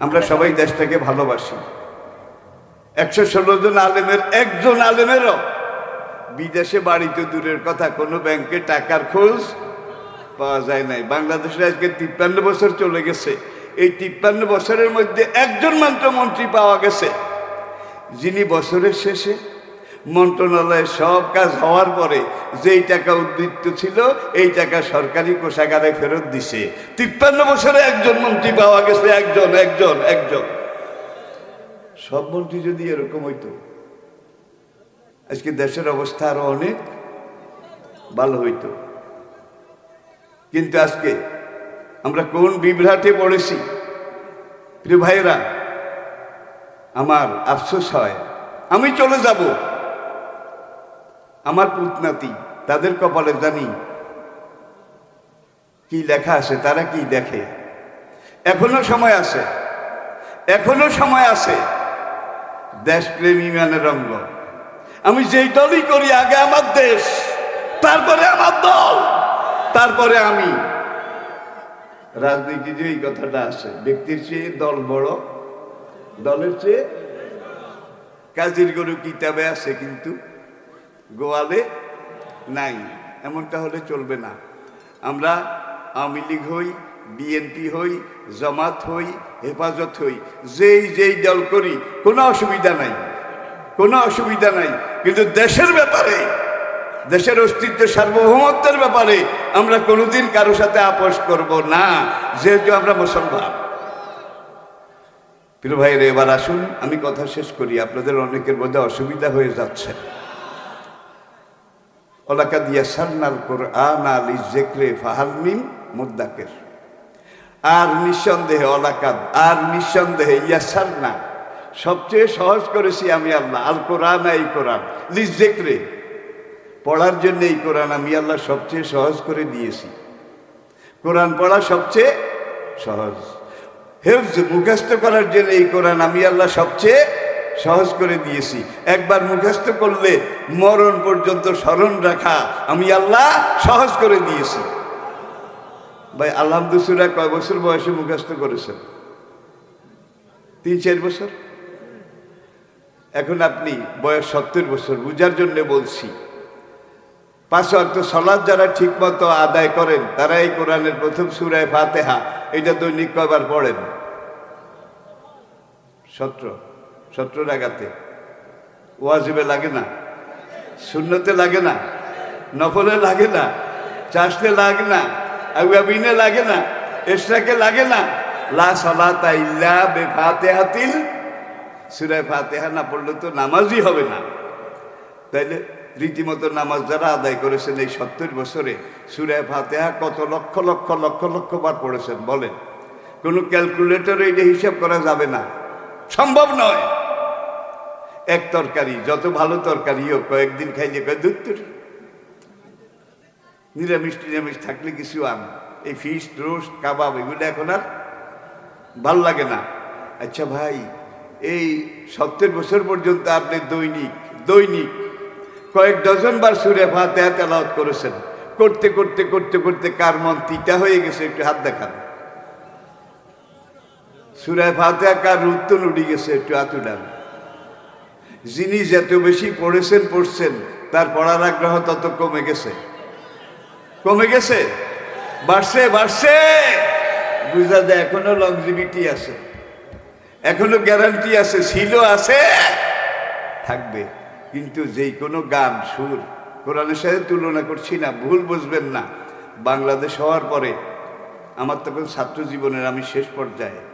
আমরা সবাই দেশটাকে ভালোবাসি। একশো ষোলো জন আলেমের, একজন আলেমেরও। বিদেশে বাড়িতে দূরের কথা, কোনো ব্যাংকে টাকার খোঁজ পাওয়া যায় নাই। বাংলাদেশে আজকে তিপ্পান্ন বছর চলে গেছে। এই তিপ্পান্ন বছরের মধ্যে একজন মাত্র মন্ত্রী পাওয়া গেছে। যিনি বছরের শেষে মন্ত্রণালয়ে সব কাজ হওয়ার পরে যেই টাকা উদ্বৃত্ত ছিল, এই টাকা সরকারি কোষাগারে ফেরত দিছে। তিপ্পান্ন বছরে একজন মন্ত্রী পাওয়া গেছে, একজন একজন একজন। সব মন্ত্রী যদি এরকম হইতো, আজকে দেশের অবস্থা আরও অনেক ভালো হইতো। কিন্তু আজকে আমরা কোন বিভ্রাটে পড়েছি? প্রিয় ভাইরা আমার আফসোস হয়, আমি চলে যাব। আমার পুতনাতি, তাদের কপালে জানি কি লেখা আছে, তারা কি দেখে? এখনও সময় আছে, এখনও সময় আছে দেশপ্রেম ইমানের রঙ্গ আমি যেই দলই করি, আগে আমার দেশ, তারপরে আমার দল, তারপরে আমি। রাজনীতিতে এই কথাটা আছে, ব্যক্তির চেয়ে দল বড়, দলের চেয়ে কাজের গরু কিতাবে আছে কিন্তু গোয়ালে নাই, এমনটা হলে চলবে না। আমরা আওয়ামী লীগ হই, বিএনপি হই, জামাত হই, হেফাজত হই, যেই যেই দল করি, কোনো অসুবিধা নাই, কোনো অসুবিধা নাই। কিন্তু দেশের ব্যাপারে, দেশের অস্তিত্ব সার্বভৌমত্বের ব্যাপারে আমরা কোনোদিন কারও সাথে আপোষ করব না, যেহেতু আমরা মুসলমান। প্রিয় ভাইয়ের, এবার আসুন, আমি কথা শেষ করি। আপনাদের অনেকের মধ্যে অসুবিধা হয়ে যাচ্ছে। ওলাকা দিয়া সান্নাল কোরআন আলী জেক্রে ফাহালমিন মুদ্দাকের আর নিঃসন্দেহে অলাকাদ আর নিঃসন্দেহে ইয়াসান্না সবচেয়ে সহজ করেছি আমি আল্লাহ, আল কোরআন এই কোরআন লিজ জেক্রে পড়ার জন্য এই কোরআন আমি আল্লাহ সবচেয়ে সহজ করে দিয়েছি। কোরআন পড়া সবচেয়ে সহজ। হেফজ মুখস্থ করার জন্য এই কোরআন আমি আল্লাহ সবচেয়ে সহজ করে দিয়েছি। একবার মুখস্থ করলে মরণ পর্যন্ত স্মরণ রাখা আমি আল্লাহ সহজ করে দিয়েছি। ভাই আলহামদুসুরা কয় বছর বয়সে মুখস্থ করেছেন? তিন চার বছর? এখন আপনি বয়স সত্তর বছর, বুঝার জন্য বলছি। পাঁচ অর্থ সলাদ যারা ঠিকমতো আদায় করেন তারা এই কোরআনের প্রথম সুরায় ফাতেহা। এটা দৈনিক কবার পড়েন? সতেরো। সতেরো রাগাতে ওয়াজিবে লাগে না শূন্যতে লাগে না, নফলে লাগে না, চাষতে লাগে না আগুয়াবিনে লাগে না এসরাকে লাগে না। লা সলাতা ইল্লা বে ফাতেহাতিল সুরায় ফাতেহা না পড়লে তো নামাজই হবে না। তাইলে রীতিমতো নামাজ যারা আদায় করেছেন এই সত্তর বছরে, সুরায় ফাতেহা কত লক্ষ লক্ষ লক্ষ লক্ষ বার পড়েছেন বলেন। কোনো ক্যালকুলেটরে এটা হিসাব করা যাবে না। সম্ভব নয়। এক তরকারি, যত ভালো তরকারি হোক, কয়েকদিন খাইলে কয় দুত্তর নিরামিষ, টিরামিষ থাকলে কিছু আন এই ফিশ, রোস্ট, কাবাব এগুলো এখন আর ভালো লাগে না। আচ্ছা ভাই, এই সত্তর বছর পর্যন্ত আপনি দৈনিক দৈনিক কয়েক ডজন বার সুরে ফাতে তেলাওয়াত করেছেন। করতে করতে করতে করতে কার মন তিতা হয়ে গেছে, একটু হাত দেখান। সুরায় ফাতে কার রুত্তন উঠে গেছে, একটু উঠান। যিনি যত বেশি পড়েছেন, পড়ছেন, তার পড়ার আগ্রহ তত কমে গেছে। কমে গেছে? বাড়ছে বাড়ছে! বুঝা যায় এখনও লংজিভিটি আছে। এখনও গ্যারান্টি আছে, ছিল, আছে, থাকবে। কিন্তু যেই কোনো গান, সুর, কোরআনের সাথে তুলনা করছি না, ভুল বুঝবেন না। বাংলাদেশ হওয়ার পরে আমার তখন ছাত্র জীবনের আমি শেষ পর্যায়ে